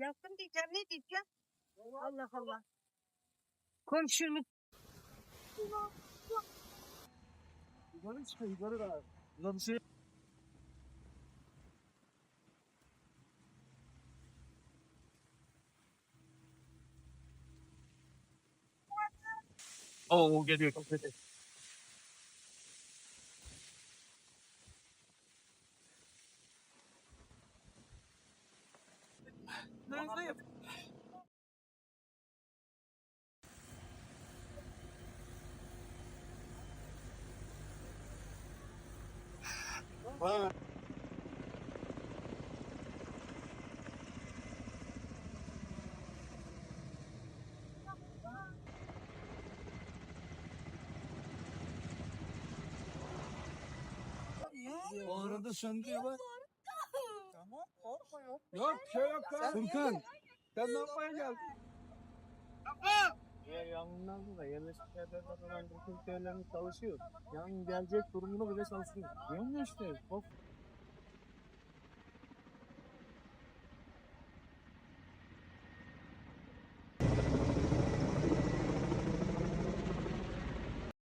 Yaktım diyeceğim ne diyeceğim? Allah Allah. Komşunun Yukarı çıkıyor yukarı da. Ulan bir şey. Oo geliyor çok kötü. Neredeyim? Ha. O arada söndü ya bak. Korkma yok. Şey yok lan. Furkan. Sen ne yapmaya geldin? Yer yangından da yerleşik yerlerden olan bütün köylerimiz çalışıyor. Yangın gelecek durumunu bile çalışıyor. Diyorum ya işte. Bak